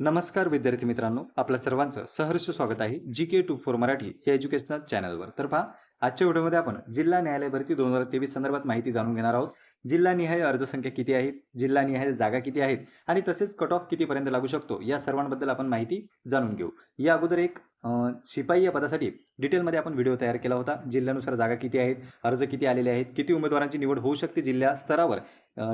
नमस्कार विद्यार्थी मित्रांनो आपल्या सर्वांचं सहर्ष स्वागत आहे G K two four Marathi या एज्युकेशनल चॅनलवर तर पहा आजच्या व्हिडिओमध्ये आपण जिल्हा न्यायालय भरती दोन हजार तेवीस संदर्भात माहिती जाणून घेणार आहोत. जिल्हानिहाय अर्जसंख्या किती आहे जिल्हानिहाय जागा किती आहेत आणि तसेच कट ऑफ कितीपर्यंत लागू शकतो या सर्वांबद्दल आपण माहिती जाणून घेऊ. या अगोदर एक शिपाई या पदासाठी डिटेलमध्ये आपण व्हिडिओ तयार केला होता. जिल्ह्यानुसार जागा किती आहेत अर्ज किती आलेले आहेत किती उमेदवारांची निवड होऊ शकते जिल्हा स्तरावर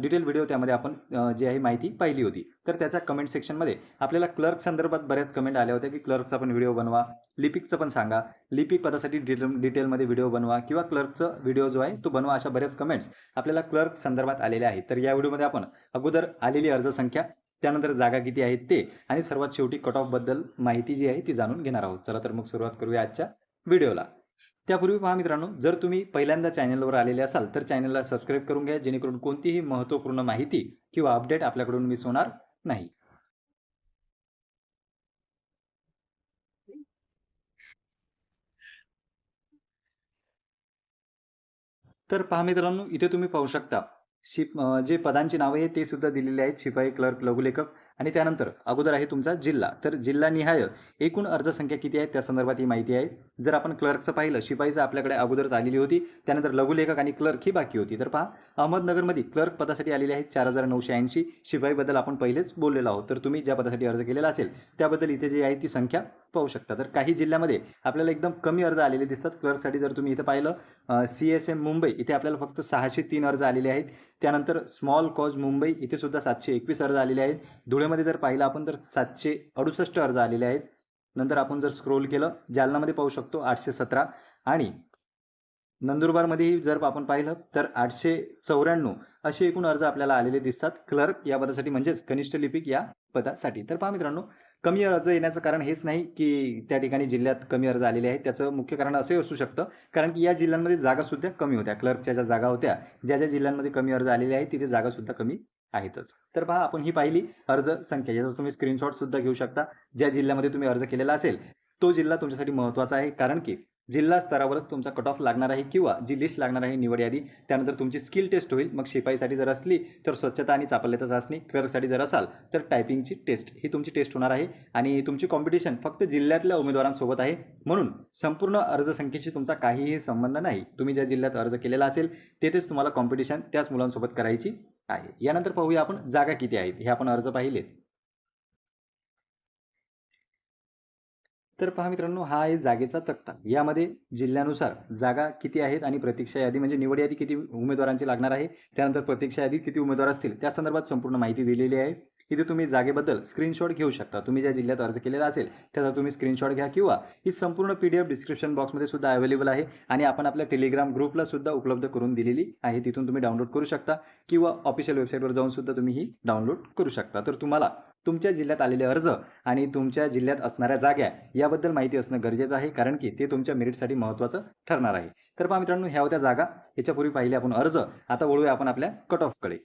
डिटेल व्हिडिओ त्यामध्ये आपण जी आहे माहिती पाहिली होती. तर त्याच्या कमेंट सेक्शनमध्ये आपल्याला क्लर्क संदर्भात बऱ्याच कमेंट आल्या होत्या की क्लर्कचा पण व्हिडिओ बनवा लिपिकचं पण सांगा. लिपिक पदासाठी डिटेल डिटेलमध्ये व्हिडिओ बनवा किंवा क्लर्कचा व्हिडिओ जो आहे तो बनवा अशा बऱ्याच कमेंट्स आपल्याला क्लर्क संदर्भात आलेल्या आहेत. तर या व्हिडिओमध्ये आपण अगोदर आलेली अर्ज संख्या त्यानंतर जागा किती आहेत ते आणि सर्वात शेवटी कट ऑफबद्दल माहिती जी आहे ती जाणून घेणार आहोत. चला तर मग सुरुवात करूया आजच्या व्हिडिओला. त्यापूर्वी पहा मित्रांनो जर तुम्ही पहिल्यांदा चॅनलवर आलेले असाल तर चॅनलला सबस्क्राईब करून घ्या जेणेकरून कोणतीही महत्त्वपूर्ण माहिती किंवा अपडेट आपल्याकडून मिस होणार नाही. तर पहा मित्रांनो इथे तुम्ही पाहू शकता शिप जे पदांची नावं आहेत ते सुद्धा दिलेले आहेत शिपाई क्लर्क लघुलेखक. आणि त्यानंतर अगोदर आहे तुमचा जिल्हा. तर जिल्हा निहाय एकूण अर्जसंख्या किती आहे? त्या संदर्भात ही माहिती आहे. जर आपण क्लर्कचं पाहिलं शिपाईचं आपल्याकडे अगोदरच आलेली होती. त्यानंतर लघुलेखक आणि क्लर्क ही बाकी होती. तर पहा अहमदनगरमध्ये क्लर्क पदासाठी आलेले आहेत चार हजार नऊशे ऐंशी. शिपाईबद्दल आपण पहिलेच बोललेलो आहोत. तर तुम्ही ज्या पदासाठी अर्ज केलेला असेल त्याबद्दल इथे जी आहे ती संख्या पाहू शकता. तर काही जिल्ह्यामध्ये आपल्याला एकदम कमी अर्ज आलेले दिसतात. क्लर्कसाठी जर तुम्ही इथं पाहिलं सी एस एम मुंबई इथे आपल्याला फक्त सहाशे तीन अर्ज आलेले आहेत. त्यानंतर स्मॉल कॉज मुंबई इथे सुद्धा सातशे एकवीस अर्ज आलेले आहेत. धुळेमध्ये जर पाहिलं आपण तर सातशे अडुसष्ट अर्ज आलेले आहेत. नंतर आपण जर स्क्रोल केलं जालनामध्ये पाहू शकतो आठशे सतरा. आणि नंदुरबारमध्येही जर आपण पाहिलं तर आठशे चौऱ्याण्णव असे एकूण अर्ज आपल्याला आलेले दिसतात. क्लर्क या पदासाठी म्हणजेच कनिष्ठ लिपिक या पदासाठी. तर पहा मित्रांनो कमी अर्ज येण्याचं कारण हेच नाही की त्या ठिकाणी जिल्ह्यात कमी अर्ज आलेले आहेत. त्याचं मुख्य कारण असंही असू शकतं. कारण की या जिल्ह्यांमध्ये जागासुद्धा कमी होत्या. क्लर्कच्या ज्या जागा होत्या ज्या ज्या जिल्ह्यांमध्ये कमी अर्ज आलेले आहेत तिथे जागासुद्धा कमी आहेतच. तर पहा आपण ही पाहिली अर्ज संख्या. याचा तुम्ही स्क्रीनशॉट सुद्धा घेऊ शकता. ज्या जिल्ह्यामध्ये तुम्ही अर्ज केलेला असेल तो जिल्हा तुमच्यासाठी महत्त्वाचा आहे. कारण की जिल्हा स्तरावरच तुमचा कट ऑफ लागणार आहे किंवा जी लिस्ट लागणार आहे निवड यादी त्यानंतर तुमची स्किल टेस्ट होईल. मग शिपाईसाठी जर असली तर स्वच्छता आणि चापल्यता चाचणी क्लर्कसाठी जर असाल तर टायपिंगची टेस्ट ही तुमची टेस्ट होणार आहे. आणि तुमची कॉम्पिटिशन फक्त जिल्ह्यातल्या उमेदवारांसोबत आहे. म्हणून संपूर्ण अर्जसंख्येशी तुमचा काहीही संबंध नाही. तुम्ही ज्या जिल्ह्यात अर्ज केलेला असेल तेथेच तुम्हाला कॉम्पिटिशन त्याच मुलांसोबत करायची आहे. यानंतर पाहूया आपण जागा किती आहेत हे आपण अर्ज पाहिलेत. तर पहा मित्रांनो हा आहे जागेचा तक्ता. यामध्ये जिल्ह्यानुसार जागा किती आहेत आणि प्रतीक्षा यादी म्हणजे निवड यादी किती उमेदवारांची लागणार आहे त्यानंतर प्रतीक्षा यादीत किती उमेदवार असतील त्या संदर्भात संपूर्ण माहिती दिलेली आहे. इथे तुम्ही जागेबद्दल स्क्रीनशॉट घेऊ शकता. तुम्ही ज्या जिल्ह्यात अर्ज केलेला असेल त्याचा तुम्ही स्क्रीनशॉट घ्या किंवा ही संपूर्ण पी डी एफ डिस्क्रिप्शन बॉक्समध्ये सुद्धा अवेलेबल आहे आणि आपण आपल्या टेलिग्राम ग्रुपला सुद्धा उपलब्ध करून दिलेली आहे. तिथून तुम्ही डाउनलोड करू शकता किंवा ऑफिशियल वेबसाईटवर जाऊन सुद्धा तुम्ही ही डाउनलोड करू शकता. तर तुम्हाला तुमच्या जिल्ह्यात आलेले अर्ज आणि तुमच्या जिल्ह्यात असणाऱ्या जाग्या याबद्दल माहिती असणं गरजेचं आहे कारण की ते तुमच्या मेरिटसाठी महत्त्वाचं ठरणार आहे. तर पहा मित्रांनो ह्या होत्या जागा. याच्यापूर्वी पाहिले आपण अर्ज. आता वळूया आपण आपल्या कट ऑफकडे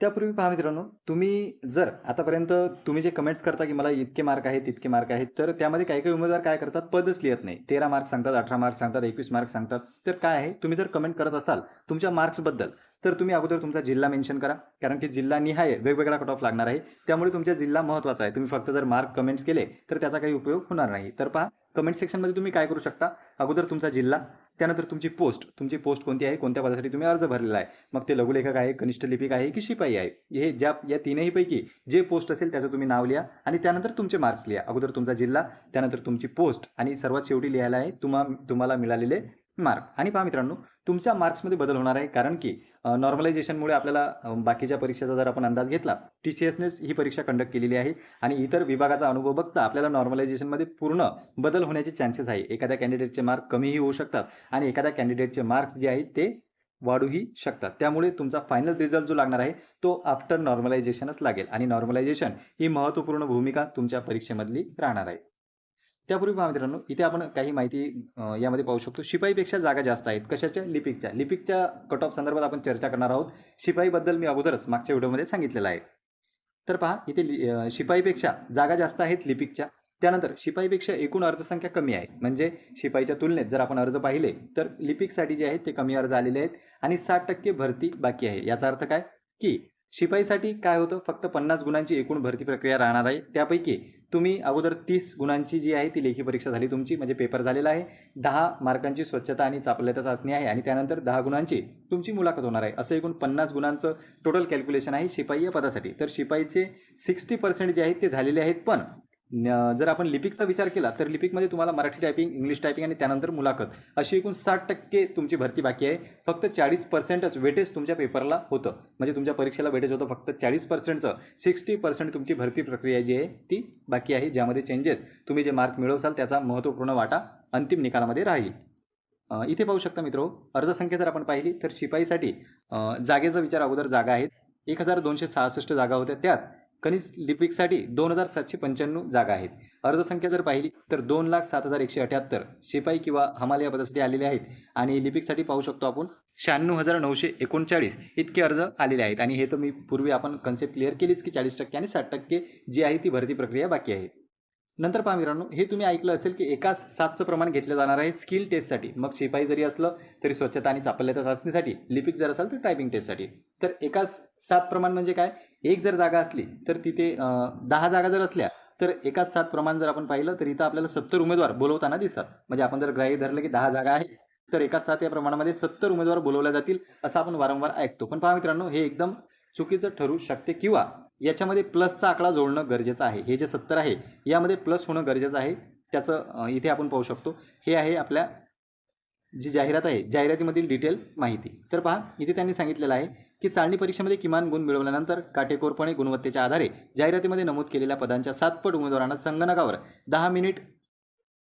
त्यापूर्वी पहा मित्रांनो तुम्ही जर आतापर्यंत तुम्ही जे कमेंट्स करता की मला इतके मार्क आहेत इतके मार्क आहेत तर त्यामध्ये काही काही उमेदवार काय करतात? पदच लिहित नाही. तेरा मार्क सांगतात अठरा मार्क सांगतात एकवीस मार्क सांगतात. तर काय आहे? तुम्ही जर कमेंट करत असाल तुमच्या मार्क्सबद्दल तर तुम्ही अगोदर तुमचा जिल्हा मेन्शन करा. कारण की जिल्हा निहाय वेगवेगळा कट ऑफ लागणार आहे. त्यामुळे तुमचा जिल्हा महत्त्वाचा आहे. तुम्ही फक्त जर मार्क कमेंट्स केले तर त्याचा काही उपयोग होणार नाही. तर पहा कमेंट सेक्शनमध्ये तुम्ही काय करू शकता? अगोदर तुमचा जिल्हा त्यानंतर तुमची पोस्ट तुमची पोस्ट कोणती आहे कोणत्या पदासाठी तुम्ही अर्ज भरलेला आहे? मग ते लघुलेखक आहे कनिष्ठ लिपिक आहे की शिपाई आहे? हे ज्या या तीनही पैकी जे पोस्ट असेल त्याचं तुम्ही नाव लिहा आणि त्यानंतर तुमचे मार्क्स लिहा. अगोदर तुमचा जिल्हा त्यानंतर तुमची पोस्ट आणि सर्वात शेवटी लिहायला आहे तुम्हा तुम्हाला मिळालेले मार्क. आणि पहा मित्रांनो तुमच्या मार्क्समध्ये बदल होणार आहे कारण की नॉर्मलायझेशनमुळे आपल्याला बाकीच्या परीक्षेचा जर आपण अंदाज घेतला टी सी एसनेच ही परीक्षा कंडक्ट केलेली आहे आणि इतर विभागाचा अनुभव बघता आपल्याला नॉर्मलायझेशनमध्ये पूर्ण बदल होण्याचे चान्सेस आहे. एखाद्या कॅन्डिडेटचे मार्क कमीही होऊ शकतात आणि एखाद्या कॅन्डिडेटचे मार्क्स जे आहेत ते वाढूही शकतात. त्यामुळे तुमचा फायनल रिझल्ट जो लागणार आहे तो आफ्टर नॉर्मलायझेशनच लागेल आणि नॉर्मलायझेशन ही महत्त्वपूर्ण भूमिका तुमच्या परीक्षेमधली राहणार आहे. त्यापूर्वी पहा मित्रांनो इथे आपण काही माहिती यामध्ये पाहू शकतो. शिपाईपेक्षा जागा जास्त आहेत. कशाच्या? लिपिकच्या. लिपिकच्या कट ऑफ संदर्भात आपण चर्चा करणार आहोत. शिपाईबद्दल मी अगोदरच मागच्या व्हिडिओमध्ये सांगितलेलं आहे. तर पहा इथे लि- शिपाईपेक्षा जागा जास्त आहेत लिपिकच्या. त्यानंतर शिपाईपेक्षा एकूण अर्जसंख्या कमी आहे. म्हणजे शिपाईच्या तुलनेत जर आपण अर्ज पाहिले तर लिपिकसाठी जे आहेत ते कमी अर्ज आलेले आहेत आणि साठ टक्के भरती बाकी आहे. याचा अर्थ काय? की शिपाईसाठी काय होतं? फक्त पन्नास गुणांची एकूण भरती प्रक्रिया राहणार आहे. त्यापैकी तुम्ही अगोदर तीस गुणांची जी आहे ती लेखी परीक्षा झाली तुमची म्हणजे पेपर झालेला आहे. दहा मार्कांची स्वच्छता आणि चापल्यता चाचणी आहे आणि त्यानंतर दहा गुणांची तुमची मुलाखत होणार आहे. असं एकूण पन्नास गुणांचं टोटल कॅल्क्युलेशन आहे शिपाई या पदासाठी. तर शिपाईचे सिक्स्टी पर्सेंट जे आहेत ते झालेले आहेत पण जर आपण लिपिकचा विचार केला तर लिपिकमध्ये तुम्हाला मराठी टायपिंग इंग्लिश टायपिंग आणि त्यानंतर मुलाखत अशी एकूण साठ टक्के तुमची भरती बाकी आहे. फक्त चाळीस पर्सेंटच वेटेज तुमच्या पेपरला होतं. म्हणजे तुमच्या परीक्षेला वेटेज होतं फक्त चाळीस पर्सेंटचं सिक्स्टी पर्सेंट तुमची भरती प्रक्रिया जी आहे ती बाकी आहे. ज्यामध्ये चेंजेस तुम्ही जे मार्क मिळवसाल त्याचा महत्त्वपूर्ण वाटा अंतिम निकालामध्ये राहील. इथे पाहू शकता मित्रो अर्जसंख्या जर आपण पाहिली तर शिपाईसाठी जागेचा विचार अगोदर जागा आहेत. एक हजार दोनशे सहासष्ट जागा होत्या त्यात. कनिष्ठ लिपिकसाठी दोन हजार सातशे पंच्याण्णव जागा आहेत. अर्जसंख्या जर पाहिली तर दोन लाख सात हजार एकशे अठ्याहत्तर शिपाई किंवा हमाल या पदासाठी आलेले आहेत आणि लिपिकसाठी पाहू शकतो आपण शहाण्णव हजार नऊशे एकोणचाळीस इतके अर्ज आलेले आहेत. आणि हे तर मी पूर्वी आपण कन्सेप्ट क्लिअर केलीच की चाळीस टक्के आणि साठ टक्के जी आहे ती भरती प्रक्रिया बाकी आहे. नंतर पहा मित्रांनो हे तुम्ही ऐकलं असेल की एकाच सातचं प्रमाण घेतलं जाणार आहे स्किल टेस्टसाठी. मग शिपाई जरी असलं तरी स्वच्छता आणि चापल्यता चाचणीसाठी लिपिक जर असाल तर टायपिंग टेस्टसाठी तर एकाच सात प्रमाण म्हणजे काय? एक जर जागा असली तर तिथे दहा जागा जर असल्या तर एकाच सात प्रमाण जर आपण पाहिलं तर इथं आपल्याला सत्तर उमेदवार बोलवताना दिसतात. म्हणजे आपण जर ग्राह्य धरलं की दहा जागा आहे तर एकाच सात या प्रमाणामध्ये सत्तर उमेदवार बोलवल्या जातील असं आपण वारंवार ऐकतो. पण पहा मित्रांनो हे एकदम चुकीचं ठरू शकते किंवा याच्यामध्ये प्लसचा आकडा जोडणं गरजेचं आहे. हे जे सत्तर आहे यामध्ये प्लस होणं गरजेचं आहे. त्याचं इथे आपण पाहू शकतो. हे आहे आपल्या जी जाहिरात आहे जाहिरातीमधील डिटेल माहिती. तर पहा इथे त्यांनी सांगितलेलं आहे की चाळणी परीक्षेमध्ये किमान गुण मिळवल्यानंतर काटेकोरपणे गुणवत्तेच्या आधारे जाहिरातीमध्ये नमूद केलेल्या पदांच्या सातपट उमेदवारांना संगणकावर दहा मिनिट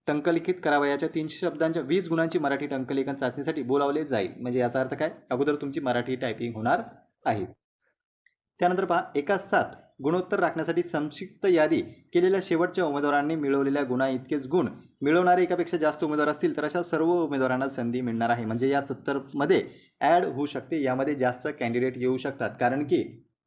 टंकलिखित करावयाच्या तीनशे शब्दांच्या वीस गुणांची मराठी टंकलेखन चाचणीसाठी बोलावले जाईल. म्हणजे याचा अर्थ काय? अगोदर तुमची मराठी टायपिंग होणार आहे. त्यानंतर पहा एका सात गुणोत्तर राखण्यासाठी संक्षिप्त यादी केलेल्या शेवटच्या उमेदवारांनी मिळवलेल्या गुणा इतकेच गुण. मिळवणारे एकापेक्षा जास्त उमेदवार असतील तर अशा सर्व उमेदवारांना संधी मिळणार आहे. म्हणजे या सत्तरमध्ये ॲड होऊ शकते. यामध्ये जास्त कॅन्डिडेट येऊ शकतात. कारण की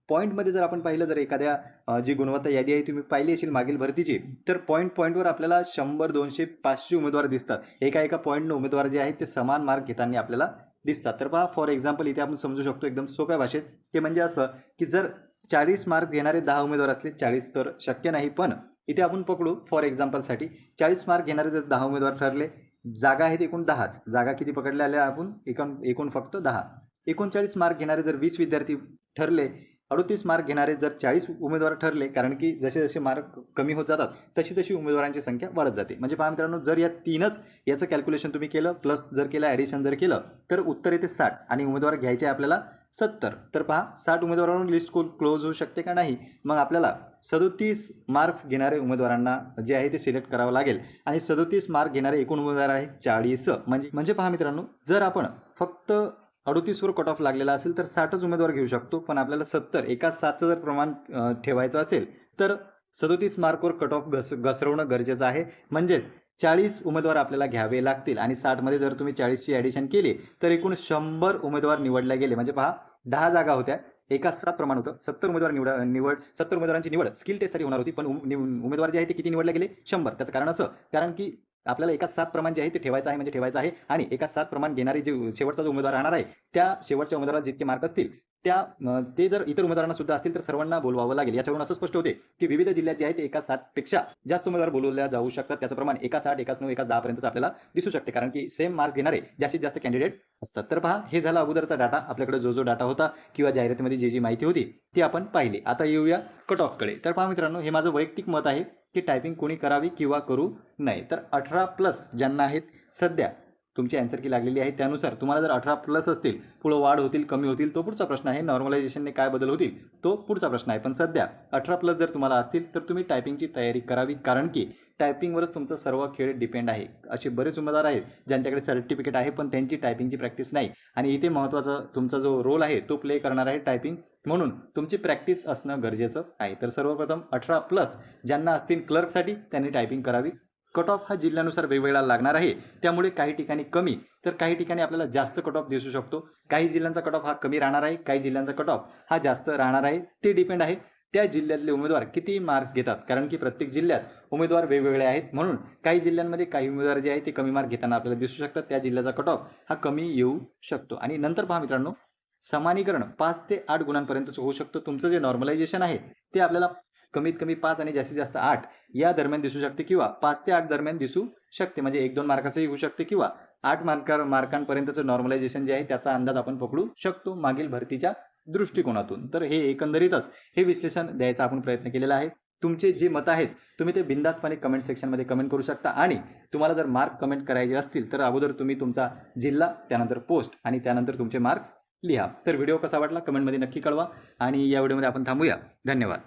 पॉईंटमध्ये जर आपण पाहिलं जर एखाद्या जी गुणवत्ता यादी आहे तुम्ही पाहिली असेल मागील भरतीची तर पॉईंट पॉईंटवर आपल्याला शंभर दोनशे पाचशे उमेदवार दिसतात. एका एका पॉईंटनं उमेदवार जे आहेत ते समान मार्क घेताना आपल्याला दिसतात. तर पहा फॉर एक्झाम्पल इथे आपण समजू शकतो एकदम सोप्या भाषेत ते म्हणजे असं की जर चाळीस मार्क घेणारे दहा उमेदवार असले चाळीस तर शक्य नाही. पण इथे आपण पकडू फॉर एक्झाम्पलसाठी चाळीस मार्क घेणारे जर दहा उमेदवार ठरले जागा आहेत एकूण दहाच. जागा किती पकडल्या आल्या आपण? एकूण एकूण फक्त दहा. एकोणचाळीस मार्क घेणारे जर वीस विद्यार्थी ठरले अडतीस मार्क घेणारे जर चाळीस उमेदवार ठरले कारण की जसे जसे मार्क कमी होत जातात तशी तशी उमेदवारांची संख्या वाढत जाते. म्हणजे पहा मित्रांनो जर या तीनच याचं कॅल्क्युलेशन तुम्ही केलं प्लस जर केलं ॲडिशन जर केलं तर उत्तर येते साठ. आणि उमेदवार घ्यायचे आपल्याला सत्तर. तर पहा साठ उमेदवारांवरून लिस्ट क्लोज होऊ शकते का नाही? मग आपल्याला सदोतीस मार्क्स घेणारे उमेदवारांना जे आहे ते सिलेक्ट करावं लागेल. आणि सदोतीस मार्क घेणारे एकूण उमेदवार आहे चाळीस. म्हणजे म्हणजे पहा मित्रांनो जर आपण फक्त अडतीसवर कट ऑफ लागलेला असेल तर साठच उमेदवार घेऊ शकतो. पण आपल्याला सत्तर एका सातचं जर प्रमाण ठेवायचं असेल तर सदोतीस मार्कवर कट ऑफ घस घसरवणं गरजेचं आहे. म्हणजेच चाळीस उमेदवार आपल्याला घ्यावे लागतील आणि साठमध्ये जर तुम्ही चाळीसची ॲडिशन केली तर एकूण शंभर उमेदवार निवडले गेले. म्हणजे पहा दहा जागा होत्या. एका सात प्रमाण होतं. सत्तर उमेदवार निवड निवड सत्तर उमेदवारांची निवड. स्किल टेस्टसाठी होणार होती पण उमेदवार जे आहे ते किती निवडले गेले? शंभर. त्याचं कारण असं कारण की आपल्याला एका सात प्रमाण जे आहे ते ठेवायचं आहे म्हणजे ठेवायचं आहे. आणि एका सात प्रमाण घेणारी जे शेवटचा जो उमेदवार राहणार आहे त्या शेवटच्या उमेदवाराला जितके मार्क असतील त्या ते जर इतर उमेदवारांना सुद्धा असतील तर सर्वांना बोलवावं लागेल. याच्यावरून असं स्पष्ट होते की विविध जिल्ह्यात जे आहे ते एका सातपेक्षा जास्त उमेदवार बोलवल्या जाऊ शकतात. त्याचं प्रमाण एका साठ एकाच नऊ एका दहापर्यंत आपल्याला दिसू शकते. कारण की सेम मार्क घेणारे जास्तीत जास्त कॅन्डिडेट असतात. तर पहा हे झालं अगोदरचा डाटा आपल्याकडे जो जो डाटा होता किंवा जाहिरातीमध्ये जी जी माहिती होती ती आपण पाहिली. आता येऊया कट ऑफकडे तर पहा मित्रांनो हे माझं वैयक्तिक मत आहे की टायपिंग कोणी करावी किंवा करू नये. तर अठरा प्लस ज्यांना आहेत सध्या तुमची अँसर की लागलेली आहे त्यानुसार तुम्हाला जर अठरा प्लस असतील पुढं वाढ होतील कमी होतील तो पुढचा प्रश्न आहे. नॉर्मलायझेशनने काय बदल होतील तो पुढचा प्रश्न आहे. पण सध्या अठरा प्लस जर तुम्हाला असतील तर तुम्ही टायपिंगची तयारी करावी. कारण की टायपिंगवरच तुमचा सर्व खेळ डिपेंड आहे. असे बरेच उमेदवार आहेत ज्यांच्याकडे सर्टिफिकेट आहे पण त्यांची टायपिंगची प्रॅक्टिस नाही. आणि इथे महत्त्वाचा तुमचा जो रोल आहे तो प्ले करणार आहे टायपिंग म्हणून तुमची प्रॅक्टिस असणं गरजेचं आहे. तर सर्वप्रथम अठरा प्लस ज्यांना असतील क्लर्कसाठी त्यांनी टायपिंग करावी. कट ऑफ हा जिल्ह्यानुसार वेगवेगळा लागणार आहे. त्यामुळे काही ठिकाणी कमी तर काही ठिकाणी आपल्याला जास्त कट ऑफ दिसू शकतो. काही जिल्ह्यांचा कट ऑफ हा कमी राहणार आहे काही जिल्ह्यांचा कट ऑफ हा जास्त राहणार आहे. ते डिपेंड आहे. त्या जिल्ह्यातले उमेदवार किती मार्क्स घेतात? कारण की प्रत्येक जिल्ह्यात उमेदवार वेगवेगळे आहेत म्हणून काही जिल्ह्यांमध्ये काही उमेदवार जे आहेत ते कमी मार्क घेताना आपल्याला दिसू शकतात. त्या जिल्ह्याचा कट ऑफ हा कमी येऊ शकतो. आणि नंतर पहा मित्रांनो समानीकरण पाच ते आठ गुणांपर्यंतच होऊ शकतं. तुमचं जे नॉर्मलायझेशन आहे ते आपल्याला कमीत कमी पाच आणि जास्तीत जास्त आठ या दरम्यान दिसू शकते किंवा पाच ते आठ दरम्यान दिसू शकते. म्हणजे एक दोन मार्काचंही होऊ शकते किंवा आठ मार्का मार्कांपर्यंतचं नॉर्मलायझेशन जे आहे त्याचा अंदाज आपण पकडू शकतो मागील भरतीच्या दृष्टिकोनातून. तर हे एकंदरीतच हे विश्लेषण द्यायचा आपण प्रयत्न केलेला आहे. तुमचे जे मत आहेत तुम्ही ते बिंदासपणे कमेंट सेक्शनमध्ये कमेंट करू शकता. आणि तुम्हाला जर मार्क कमेंट करायचे असतील तर अगोदर तुम्ही तुमचा जिल्हा त्यानंतर पोस्ट आणि त्यानंतर तुमचे मार्क्स लिहा. तर व्हिडिओ कसा वाटला? कमेंटमध्ये नक्की कळवा. आणि या व्हिडिओमध्ये आपण थांबूया. धन्यवाद.